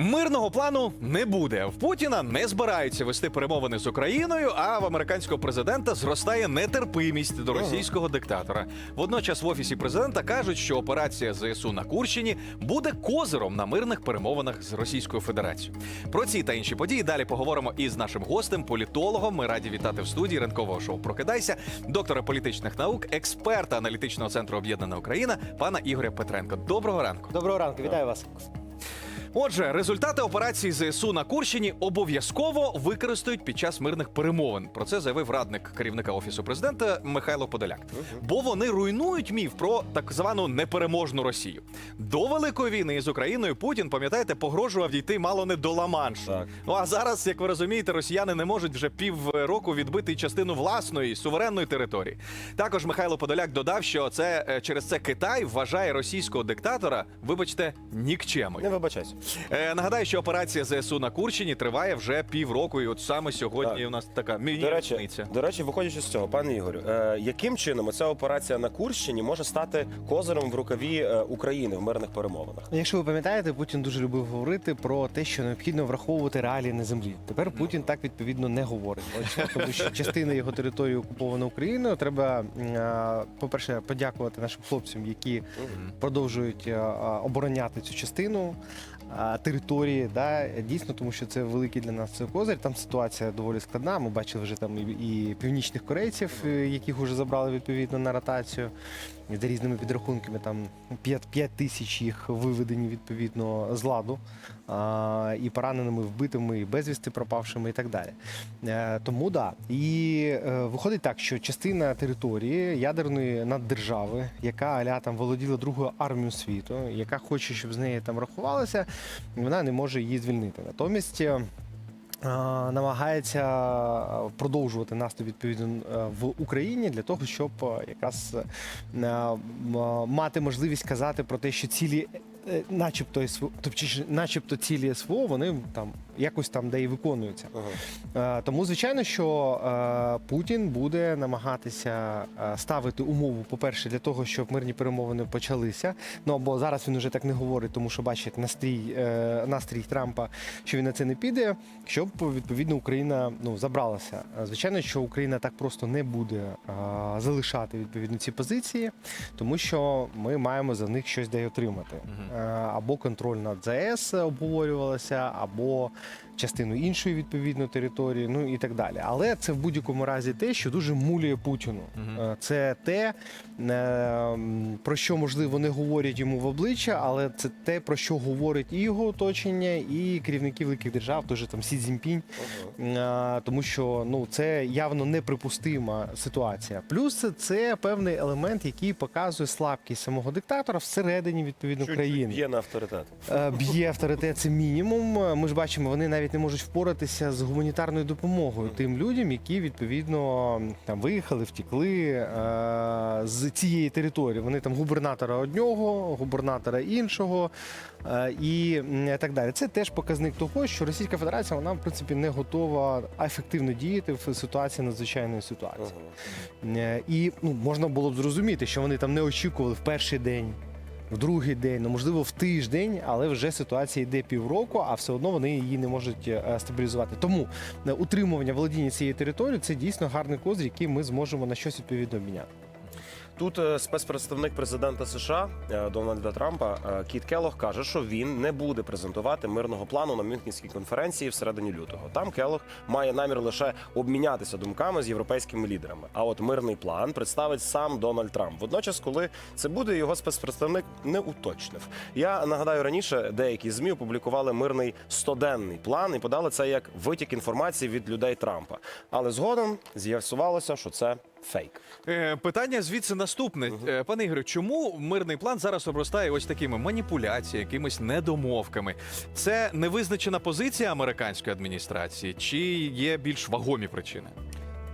Мирного плану не буде. В Путіна не збираються вести перемовини з Україною, а в американського президента зростає нетерпимість до російського диктатора. Водночас в офісі президента кажуть, що операція ЗСУ на Курщині буде козиром на мирних перемовинах з Російською Федерацією. Про ці та інші події далі поговоримо із нашим гостем, політологом. Ми раді вітати в студії ранкового шоу Прокидайся, доктора політичних наук, експерта аналітичного центру Об'єднана Україна, пана Ігоря Петренко. Доброго ранку. Доброго ранку, вітаю вас. Отже, результати операції ЗСУ на Курщині обов'язково використають під час мирних перемовин. Про це заявив радник керівника офісу президента Михайло Подоляк. Бо вони руйнують міф про так звану непереможну Росію. До великої війни із Україною Путін, пам'ятаєте, погрожував дійти мало не до Ла-Маншу. Ну а зараз, як ви розумієте, росіяни не можуть вже півроку відбити частину власної суверенної території. Також Михайло Подоляк додав, що це е, через це Китай вважає російського диктатора, вибачте, нікчемою. Не вибачайся. Е, нагадаю, що операція ЗСУ на Курщині триває вже півроку, і от саме сьогодні Так. у нас така До речі, міні-річниця. до речі, виходячи з цього, пане Ігорю, е, яким чином ця операція на Курщині може стати козиром в рукаві е, України в мирних перемовинах? Якщо ви пам'ятаєте, Путін дуже любив говорити про те, що необхідно враховувати реалії на землі. Тепер Путін так відповідно не говорить. От, тому що частина його території окупована Україною. Треба, а, по-перше, подякувати нашим хлопцям, які продовжують а, а, обороняти цю частину території. Да, дійсно, тому що це великий для нас козир. Там ситуація доволі складна. Ми бачили вже там і, і північних корейців, е, яких вже забрали відповідно на ротацію. За різними підрахунками, там 5, 5 тисяч їх виведені відповідно з ладу, а, і пораненими, вбитими, і безвісти пропавшими, і так далі. Е, тому да. І е, виходить так, що частина території ядерної наддержави, яка аля там володіла другою армією світу, яка хоче, щоб з неї там рахувалося, вона не може її звільнити. Натомість. Намагається продовжувати наступ відповідно е, в Україні для того, щоб е, якраз е, мати можливість казати про те, що цілі, начебто СВО, тобто начебто цілі СВО, вони там якось там де і виконуються. Ага. Е, Тому, звичайно, що е, Путін буде намагатися е, ставити умову, по-перше, для того, щоб мирні перемовини почалися. Ну бо зараз він уже так не говорить, тому що бачить настрій, е, настрій Трампа, що він на це не піде, щоб відповідно Україна ну забралася. Е, Звичайно, що Україна так просто не буде е, залишати відповідно ці позиції, тому що ми маємо за них щось де й отримати. Е, Або контроль над ЗАЕС обговорювалося, або частину іншої відповідно території, ну і так далі. Але це в будь-якому разі те, що дуже мулює Путіну. Е, Це те, е, про що можливо не говорять йому в обличчя, але це те, про що говорить і його оточення, і керівники великих держав, же там Сі Цзіньпінь. Ага. Е, тому що ну це явно неприпустима ситуація. Плюс це, певний елемент, який показує слабкість самого диктатора всередині відповідно Чуть-чуть країни. Є на авторитет. Е, Б'є авторитет це мінімум. Ми ж бачимо, вони навіть не можуть впоратися з гуманітарною допомогою тим людям, які відповідно там виїхали, втікли е, з цієї території. Вони там губернатора одного, губернатора іншого е, і так далі. Це теж показник того, що Російська Федерація вона в принципі не готова ефективно діяти в ситуації надзвичайної ситуації. І ну, можна було б зрозуміти, що вони там не очікували в перший день, в другий день, ну можливо, в тиждень, але вже ситуація йде півроку, а все одно вони її не можуть е, стабілізувати. Тому е, утримування володіння цієї території це дійсно гарний козир, який ми зможемо на щось відповідно обміняти. Тут е, спецпредставник президента США е, Дональда Трампа е, Кіт Келлог каже, що він не буде презентувати мирного плану на Мюнхенській конференції всередині лютого. Там Келлог має намір лише обмінятися думками з європейськими лідерами. А от мирний план представить сам Дональд Трамп. Водночас, коли це буде, його спецпредставник не уточнив. Я нагадаю раніше, деякі змі опублікували мирний стоденний план і подали це як витік інформації від людей Трампа. Але згодом з'ясувалося, що це фейк. Е, Питання звідси наступне. Е, Пане Ігорю, чому мирний план зараз обростає ось такими маніпуляціями, якимись недомовками? Це невизначена позиція американської адміністрації, чи є більш вагомі причини?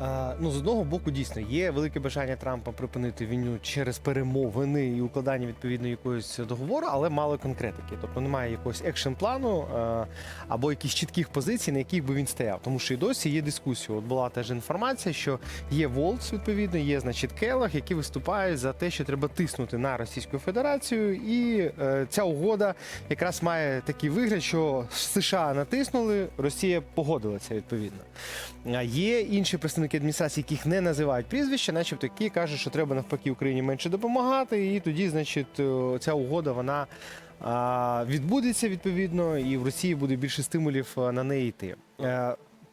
Е, Ну, з одного боку, дійсно, є велике бажання Трампа припинити війну через перемовини і укладання відповідно якогось договору, але мало конкретики. Тобто немає якогось екшн плану е, або якихось чітких позицій, на яких би він стояв. Тому що і досі є дискусія. От була теж інформація, що є Волц, відповідно, є, значить, Келах, які виступають за те, що треба тиснути на Російську Федерацію, і е, ця угода якраз має такий вигляд, що США натиснули, Росія погодилася відповідно. Є інші представники адміністрації, яких не називають прізвища, начебто які кажуть, що треба навпаки Україні менше допомагати, і тоді, значить, е, ця угода вона відбудеться відповідно, і в Росії буде більше стимулів е, на неї йти.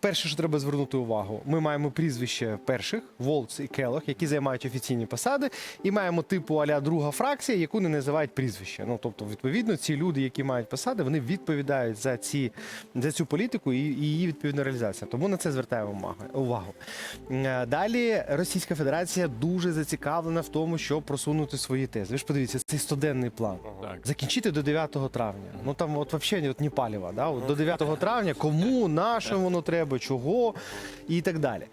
Перше, що треба звернути увагу, ми маємо прізвище перших Волц і Келох, які займають офіційні посади, і маємо типу аля друга фракція, яку не називають прізвище. Ну тобто, відповідно, ці люди, які мають посади, вони відповідають за ці за цю політику і, і її відповідна реалізація. Тому на це звертаємо увагу. увагу. Е, Далі Російська Федерація дуже зацікавлена в тому, щоб просунути свої тези. Ви ж подивіться, цей стоденний план. Так. Закінчити до 9 травня. Ну там от взагалі от не паліва. Да? От до 9 травня кому, нашому воно треба, чого і так далі.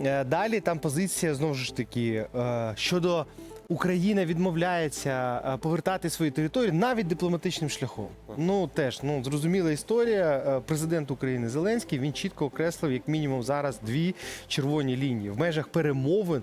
Е, Далі там позиція знову ж таки е, щодо. Україна відмовляється е, повертати свої території навіть дипломатичним шляхом. Ну теж ну зрозуміла історія. Е, Президент України Зеленський він чітко окреслив як мінімум зараз дві червоні лінії в межах перемовин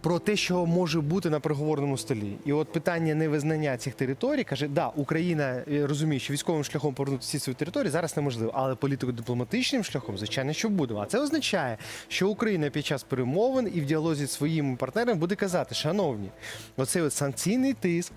про те, що може бути на переговорному столі. І от питання невизнання цих територій каже: да, Україна е, розуміє, що військовим шляхом повернути всі свої території зараз неможливо, але політико-дипломатичним шляхом, звичайно, що буде. А це означає, що Україна під час перемовин і в діалозі зі своїми партнерами буде казати, шановні, оцей от санкційний тиск.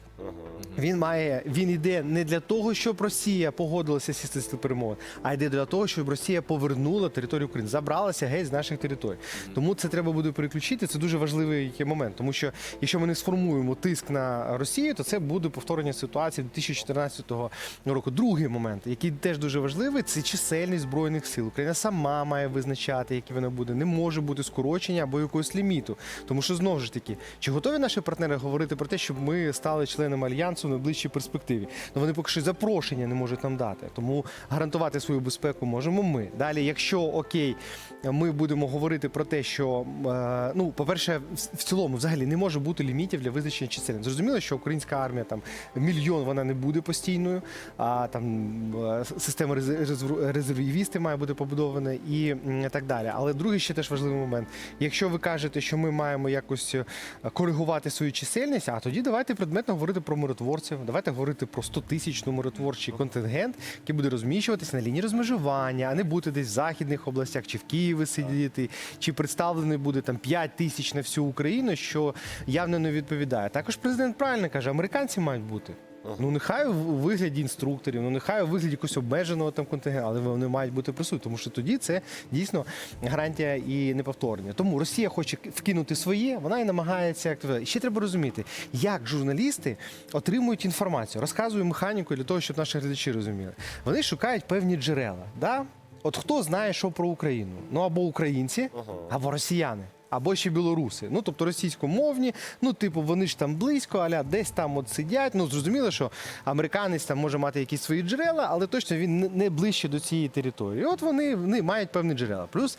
Він має він йде не для того, щоб Росія погодилася сісти з перемовин, а йде для того, щоб Росія повернула територію України, забралася геть з наших територій. Тому це треба буде переключити. Це дуже важливий момент. Тому що якщо ми не сформуємо тиск на Росію, то це буде повторення ситуації 2014 року. Другий момент, який теж дуже важливий, це чисельність збройних сил. Україна сама має визначати, які вона буде. Не може бути скорочення або якогось ліміту. Тому що знову ж таки, чи готові наші партнери говорити про те, щоб ми стали членами альянсу в найближчій перспективі? Ну вони поки що запрошення не можуть нам дати. Тому гарантувати свою безпеку можемо ми. Далі, якщо окей, ми будемо говорити про те, що е, ну, по-перше, в- цілому взагалі не може бути лімітів для визначення чисельності. Зрозуміло, що українська армія там мільйон вона не буде постійною, а там е, система резер- резерв- резервівісти має бути побудована і так далі. Але другий ще теж важливий момент. Якщо ви кажете, що ми маємо якось е, коригувати свою чисельність, а тоді давайте предметно говорити про миротворців, давайте говорити про 100 тисячну миротворчий контингент, який буде розміщуватися на лінії розмежування, а не бути десь в західних областях чи в Києві сидіти, чи представлений буде там 5 тисяч на всю Україну, що явно не відповідає. Також президент правильно каже, американці мають бути. Ну нехай у вигляді інструкторів, ну нехай у вигляді якогось обмеженого там контингенту, але вони мають бути присутні, тому що тоді це дійсно гарантія і неповторення. Тому Росія хоче вкинути своє, вона і намагається як. І ще треба розуміти, як журналісти отримують інформацію. Розказую механіку для того, щоб наші глядачі розуміли. Вони шукають певні джерела. Да? От хто знає, що про Україну? Ну або українці, або росіяни. Або ще білоруси, ну тобто російськомовні, ну типу вони ж там близько, аля десь там от сидять. Ну зрозуміло, що американець там може мати якісь свої джерела, але точно він не- ближче до цієї території. От вони, вони мають певні джерела. Плюс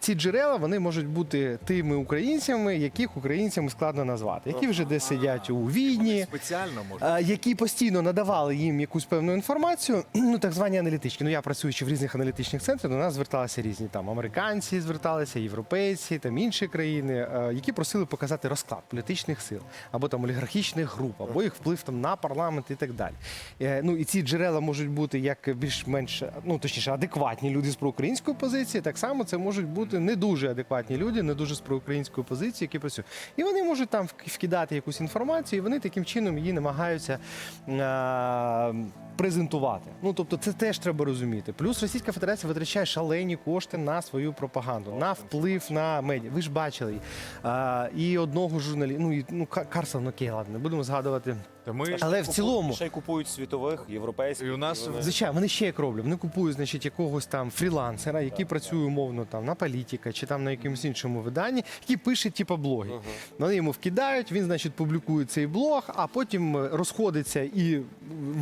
ці джерела вони можуть бути тими українцями, яких українцями складно назвати, які вже десь сидять у Відні. Спеціально може. Е, які постійно надавали їм якусь певну інформацію, ну так звані аналітичні. Ну я працюючи в різних аналітичних центрах, до нас зверталися різні там американці, зверталися, європейці, там інші країни, е, які просили показати розклад політичних сил або там олігархічних груп, або їх вплив там на парламент і так далі. Е, Ну і ці джерела можуть бути як більш-менш, ну точніше, адекватні люди з проукраїнської позиції. Так само це можуть бути не дуже адекватні люди, не дуже з проукраїнської позиції, які працюють. І вони можуть там вкидати якусь інформацію, і вони таким чином її намагаються презентувати. Ну тобто, це теж треба розуміти. Плюс Російська Федерація витрачає шалені кошти на свою пропаганду, на вплив на медіа. Ви ж бачили і одного журналіста, ну ну Ка- Карсон, окей, ладно, не будемо згадувати. Та ми Але в цілому, ще й купують світових, європейських. І у нас вони- звичайно, вони ще як роблять. Вони купують, значить, якогось там фрілансера, який працює умовно там на політика чи там на якомусь іншому виданні, який пише типа блоги. Вони йому вкидають, він, значить, публікує цей блог, а потім е, розходиться і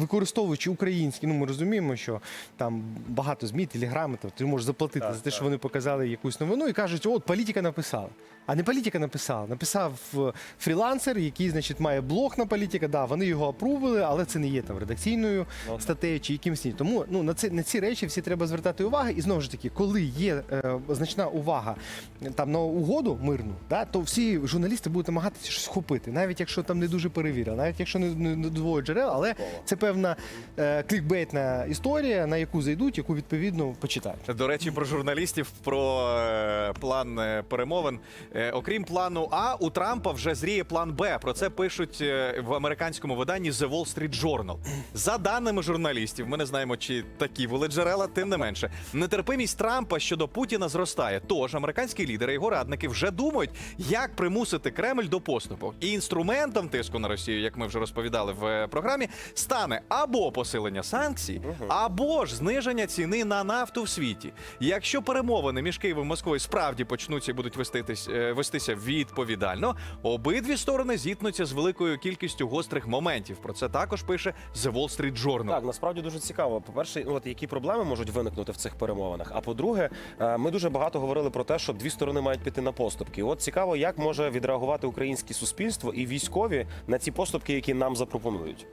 використовуючи українські, ну ми розуміємо, що там багато змі, телеграми, там ти можеш заплатити Так, за те, що вони показали якусь новину і кажуть, от політика написала. А не політика написала. Написав е, фрілансер, який, значить, має блог на політика. Да, вони його опрувили, але це не є там редакційною Ну, статтею чи якимось ні. Тому ну на це на ці речі всі треба звертати увагу. І знову ж таки, коли є е, значна увага е, там на угоду мирну, да, то всі журналісти будуть намагатися щось схопити, навіть якщо там не дуже перевірили, навіть якщо не, не, не доводять джерел, але це певна е, клікбейтна історія, на яку зайдуть, яку відповідно почитають. До речі, про журналістів, про е, план е, перемовин. Е, окрім плану А, у Трампа вже зріє план Б. Про це пишуть е, в американському виданні The Wall Street Journal. За даними журналістів, ми не знаємо, чи такі були джерела, тим не менше. Нетерпимість Трампа щодо Путіна зростає. Тож американські лідери і його радники вже думають, як примусити Кремль до поступу. І інструментом тиску на Росію, як ми вже розповідали в е, програмі, стане або посилення санкцій, або ж зниження ціни на нафту в світі. Якщо перемовини між Києвом і Москвою справді почнуться і будуть веститись, е, вестися відповідально, обидві сторони зіткнуться з великою кількістю гострих моментів. Про це також пише The Wall Street Journal. Так, насправді дуже цікаво. По-перше, ну, от які проблеми можуть виникнути в цих перемовинах. А по-друге, е, ми дуже багато говорили про те, що дві сторони мають піти на поступки. От цікаво, як може відреагувати українське суспільство і військові на ці поступки, які нам запропонують.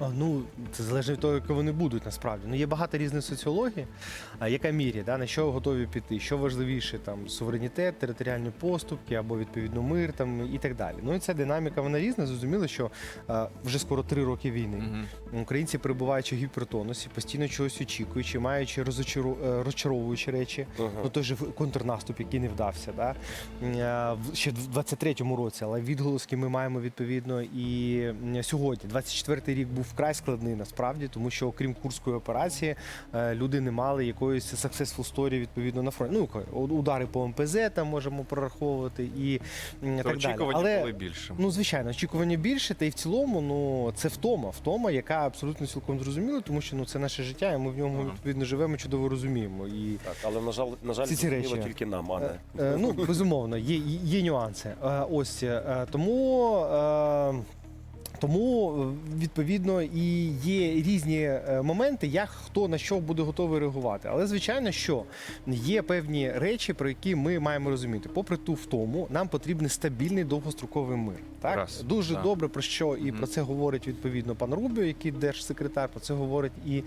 А, Ну, це залежить від того, які вони будуть насправді. Ну, є багато різних соціологій, а яка мірі, да, на що готові піти, що важливіше, там суверенітет, територіальні поступки або відповідно мир там і так далі. Ну і ця динаміка вона різна. Зрозуміло, що а, вже скоро три роки війни. Мгм. Українці перебуваючи в гіпертонусі, постійно чогось очікуючи, маючи розочару... е, розчаровуючі речі. Ага. Ну той же контрнаступ, який не вдався, да? Е, в- ще в 23-му році, але відголоски ми маємо відповідно і сьогодні. 24-й рік був вкрай складний насправді, тому що окрім курської операції е, люди не мали якоїсь successful story відповідно на фронті. Ну удари по МПЗ там можемо прораховувати і То так далі. очікування Але були більше. Ну, звичайно, очікування більше, та й в цілому, ну це втома. Втома, яка абсолютно цілком зрозуміла, тому що ну це наше життя, і ми в ньому Ага. відповідно живемо, чудово розуміємо. І Так, але на жаль, на жаль, Ці- ці речі. тільки нам, а не Е, е, ну безумовно, є, є нюанси. Е, Ось е, тому. Тому е, відповідно і є різні е, моменти, як хто на що буде готовий реагувати. Але звичайно, що є певні речі, про які ми маємо розуміти. Попри ту втому, нам потрібен стабільний довгостроковий мир. Так Раз, дуже так. добре про що і Мгм. про це говорить відповідно пан Рубіо, який держсекретар. Про це говорить і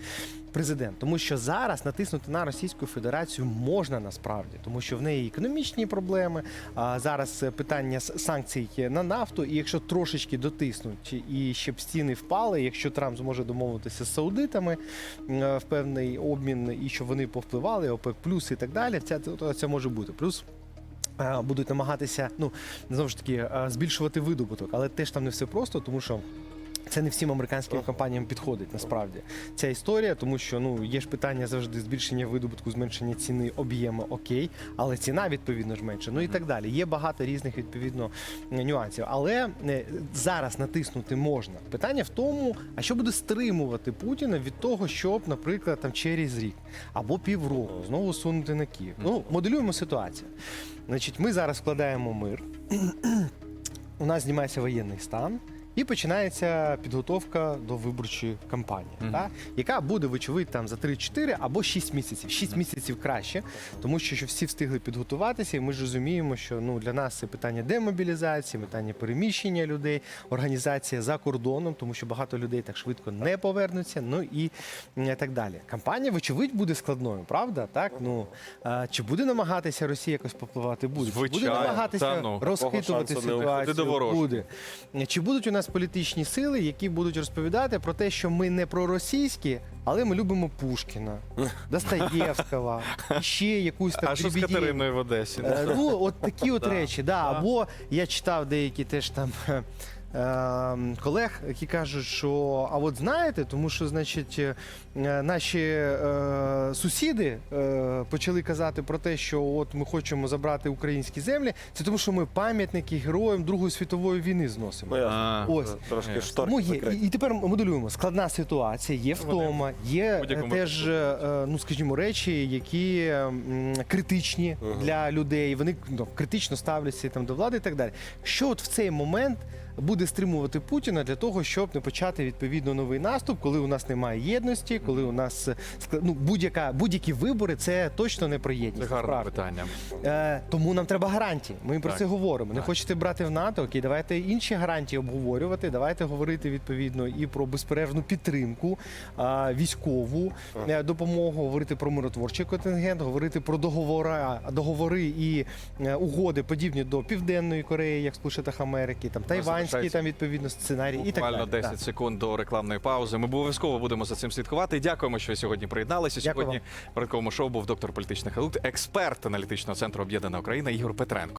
президент. Тому що зараз натиснути на Російську Федерацію можна насправді, тому що в неї економічні проблеми. А зараз питання санкцій на нафту. І якщо трошечки дотиснуть і щоб стіни впали, якщо Трамп зможе домовитися з саудитами е, в певний обмін, і щоб вони повпливали, ОПЕК плюс і так далі, це, це, це може бути. Плюс. е, Будуть намагатися ну знову ж таки е, збільшувати видобуток, але теж там не все просто, тому що це не всім американським компаніям підходить насправді ця історія, тому що ну є ж питання завжди збільшення видобутку, зменшення ціни, об'єму, окей, але ціна відповідно ж менше. Ну і так далі. Є багато різних відповідно нюансів. Але е, зараз натиснути можна. Питання в тому, а що буде стримувати Путіна від того, щоб, наприклад, там через рік або півроку знову сунути на Київ. Ну моделюємо ситуацію. Значить, ми зараз вкладаємо мир. У нас знімається воєнний стан. І починається підготовка до виборчої кампанії, Мгм. та, яка буде, вочевидь, там за 3-4 або 6 місяців. 6 місяців краще, тому що щоб всі встигли підготуватися, і ми ж розуміємо, що ну, для нас це питання демобілізації, питання переміщення людей, організація за кордоном, тому що багато людей так швидко не повернуться. Ну і так далі. Кампанія, вочевидь, буде складною, правда? Так? Ну, а, чи буде намагатися Росія якось попливати? Буде. Чи буде намагатися Та ну. розхитувати ситуацію? Буде. Чи будуть у нас політичні сили, які будуть розповідати про те, що ми не проросійські, але ми любимо Пушкіна, Достоєвського, ще якусь там А що з. Катериною в Одесі? Е, Ну, от такі от речі, да. Або я читав деякі теж там. Е, е, Колег, які кажуть, що а от знаєте, тому що значить е, наші е, сусіди е, почали казати про те, що от ми хочемо забрати українські землі, це тому, що ми пам'ятники героям Другої світової війни зносимо. Ну, А, Ось. трошки Ясно. Тому є, і, і тепер моделюємо складна ситуація, є втома, є будь-якому теж, е, ну скажімо, речі, які м, критичні Мгм. для людей. Вони ну, критично ставляться там до влади і так далі. Що от в цей момент буде стримувати Путіна для того, щоб не почати відповідно новий наступ, коли у нас немає єдності, коли у нас е, ну, будь-яка будь-які вибори, це точно не про Це єдність. гарне справді. питання. Е, тому нам треба гарантії. Ми про Так. це говоримо. Не Так. хочете брати в НАТО? Окей, давайте інші гарантії обговорювати. Давайте говорити відповідно і про безперервну підтримку, а, військову е, допомогу, говорити про миротворчий контингент, говорити про договори, договори і е, угоди, подібні до Південної Кореї, як Сполучених Америки, там тайванський залишається там відповідно сценарій і так Буквально 10 Так. секунд до рекламної паузи. Ми обов'язково будемо за цим слідкувати. Дякуємо, що ви сьогодні приєдналися. Дякую Сьогодні в ранковому шоу був доктор політичних наук, експерт аналітичного центру Об'єднана Україна Ігор Петренко.